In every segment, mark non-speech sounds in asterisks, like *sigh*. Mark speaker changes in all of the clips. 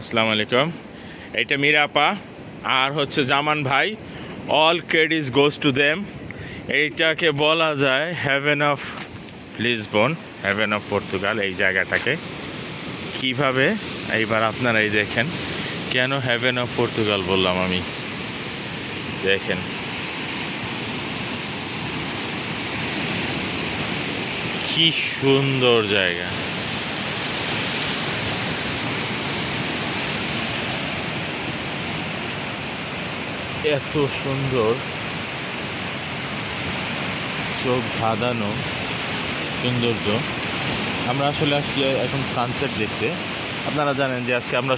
Speaker 1: আসসালামু আলাইকুম। এটা মিরাপা আর হচ্ছে জামান ভাই। All credits goes to them এইটাকে বলা যায় haven of Lisbon haven of Portugal এই জায়গাটাকে। কীভাবে? এইবার আপনারাই দেখেন। কেন হ্যাভেন অফ পর্তুগাল বললাম আমি? দেখেন। কি সুন্দর জায়গা। এত সুন্দর চোখ ধাঁধানো সৌন্দর্য। আমরা আসলে আসছি এখন সানসেট দেখতে। আপনারা জানেন যে আজকে আমরা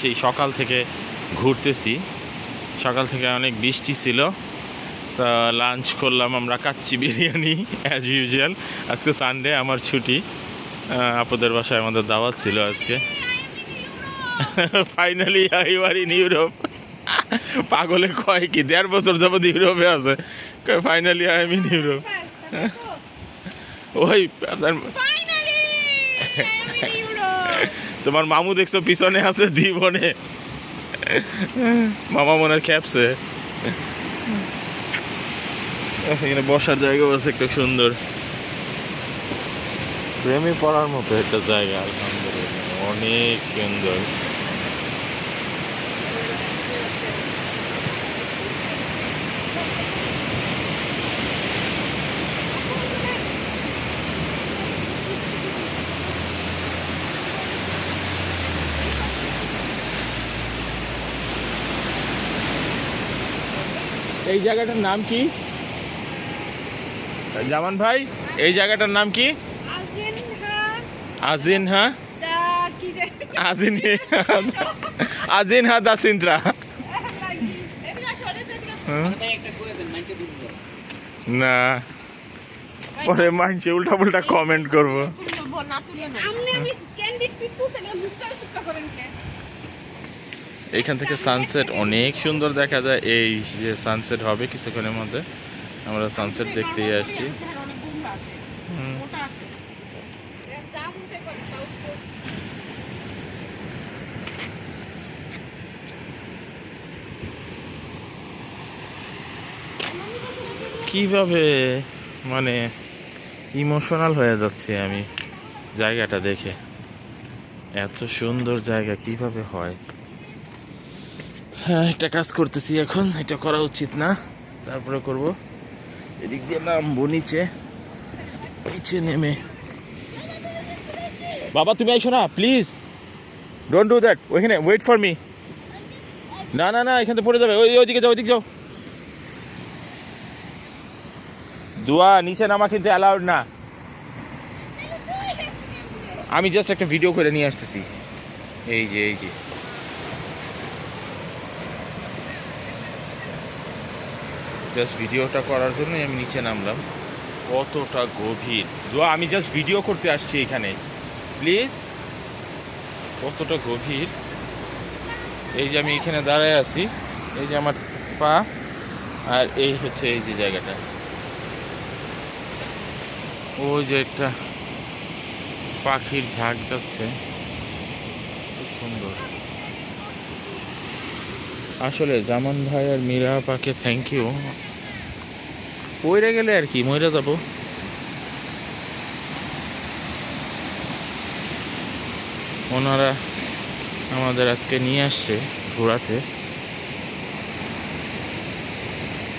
Speaker 1: সেই সকাল থেকে ঘুরতেছি। সকাল থেকে অনেক বৃষ্টি ছিল। তা লাঞ্চ করলাম আমরা কাচ্চি বিরিয়ানি অ্যাজ ইউজুয়াল আজকে সানডে আমার ছুটি। আপুদের বাসায় আমাদের দাওয়াত ছিল আজকে। ফাইনালি এবার ইন ইউরোপ পাগলে কয় কি? দেড় বছর যাবত ইউরোপে আছে। Finally I am in Europe ওই আপনার! *laughs* তোমার মামু দেখছ পিছনে আছে দ্বিবনে। মামা মনে খ্যাপছে এখানে বসার জায়গা আছে একটা সুন্দর। প্রেমে পড়ার মতো একটা জায়গা আলহামদুলিল্লাহ অনেক সুন্দর। এই জায়গাটার নাম কি? জামান ভাই এই জায়গাটার নাম কি? আজিন হ্যাঁ আজিন আজিন হ্যাঁ দা সিন্ত্রা না। পরে মানছে উল্টা পুল্টা কমেন্ট করব এখান থেকে সানসেট অনেক সুন্দর দেখা যায়। এই যে সানসেট হবে কিছুক্ষণের মধ্যে, আমরা সানসেট দেখতেই আসছি। কীভাবে মানে ইমোশনাল হয়ে যাচ্ছে আমি জায়গাটা দেখে? এত সুন্দর জায়গা কীভাবে হয়? হ্যাঁ একটা কাজ করতেছি এখন। এটা করা উচিত না। তারপরে করব। এদিক দিয়ে নামবো নিচে নিচে নেমে। বাবা, তুমি আইসো না, প্লিজ। ডোন্ট ডু দ্যাট ওইখানে ওয়েট ফর মি না না না, এখান থেকে পড়ে যাবে। ওই, ওইদিকে যাও ওইদিকে যাও। দোয়া, নিচে নামা কিন্তু অ্যালাউড না। আমি জাস্ট একটা ভিডিও করে নিয়ে আসতেছি। এই যে এই যে। জাস্ট ভিডিওটা করার জন্যই আমি নিচে নামলাম। কতটা গভীর। দোয়া, আমি জাস্ট ভিডিও করতে আসছি এখানে। প্লিজ কতটা গভীর। এই যে আমি এখানে দাঁড়ায় আছি। এই যে আমার পা, আর এই হচ্ছে এই যে জায়গাটা। ওই যে একটা পাখির ঝাঁক যাচ্ছে। খুব সুন্দর। আসলে জামান ভাই আর মীরা পাকে থ্যাংক ইউ পইরে গেলে আর কি, মইরা যাব। ওনারা আমাদের আজকে নিয়ে আসছে ঘোরাতে।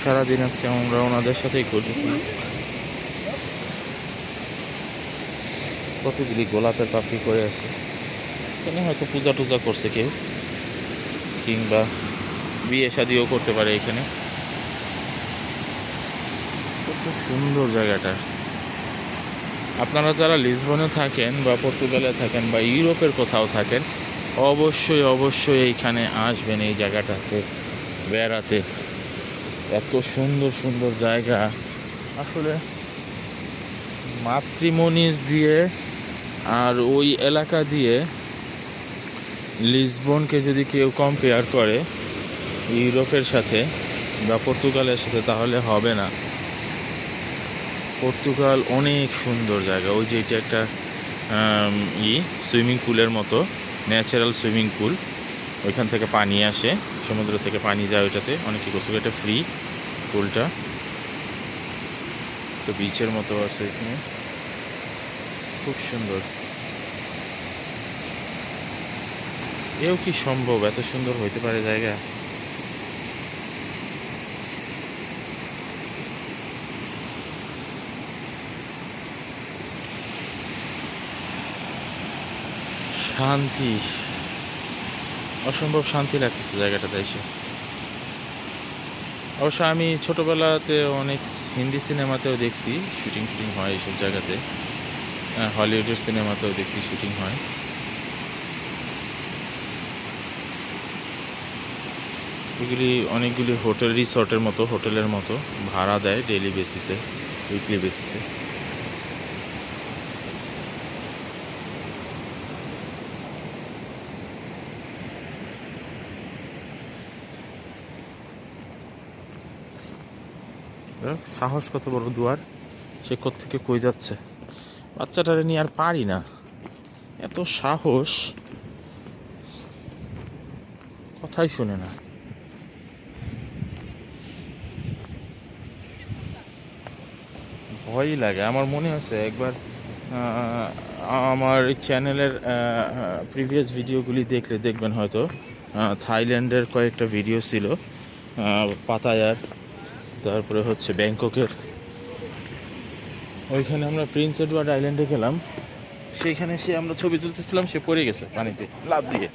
Speaker 1: সারাদিন আজকে আমরা ওনাদের সাথেই করতেছি কতগুলি গোলাপের পাপড়ি করে আছে। এখানে হয়তো পূজা টুজা করছে কেউ, কিংবা বিয়ে শাদিও করতে পারে এখানে। কত সুন্দর জায়গাটা। আপনারা যারা লিসবনে থাকেন বা পর্তুগালে থাকেন বা ইউরোপের কোথাও থাকেন অবশ্যই অবশ্যই এইখানে আসবেন এই জায়গাটাতে বেড়াতে। এত সুন্দর সুন্দর জায়গা। আসলে মাতৃমনিস দিয়ে আর ওই এলাকা দিয়ে লিসবনকে যদি কেউ কম্পেয়ার করে ইউরোপের সাথে বা পর্তুগালের সাথে তাহলে হবে না। পর্তুগাল অনেক সুন্দর জায়গা। ওই যে এটা একটা ই, সুইমিং পুলের মতো, ন্যাচারাল সুইমিং পুল। ওইখান থেকে পানি আসে, সমুদ্র থেকে পানি যায় ওইটাতে। অনেকে গোসল এটা ফ্রি পুলটা। তো বিচের মতো আছে এখানে। খুব সুন্দর। এও কি সম্ভব? এত সুন্দর হইতে পারে জায়গা? শান্তি। অসম্ভব শান্তি লাগতেছে জায়গাটাতে এসে। অবশ্য আমি ছোটোবেলাতে অনেক হিন্দি সিনেমাতেও দেখছি, শুটিং টুটিং হয় এইসব জায়গাতে। হলিউডের সিনেমাতেও দেখছি শুটিং হয়। এগুলি অনেকগুলি হোটেল, রিসর্টের মতো, হোটেলের মতো ভাড়া দেয় ডেইলি বেসিসে, উইকলি বেসিসে। সাহস কত বড় দুয়ার? সে থেকে কই যাচ্ছে? বাচ্চাটারে নিয়ে আর পারি না। এত সাহস। কথাই শুনে না। ভয়ই লাগে। আমার মনে আছে একবার আমার চ্যানেলের প্রিভিয়াস ভিডিওগুলি দেখলে দেখবেন হয়তো। থাইল্যান্ডের কয়েকটা ভিডিও ছিল পাতায়ার। তারপরে হচ্ছে ব্যাংককের। ওইখানে আমরা প্রিন্স এডওয়ার্ড আইল্যান্ডে গেলাম। সেইখানে সে আমরা ছবি তুলতেছিলাম, সে পড়ে গেছে পানিতে। লাভ দিয়ে।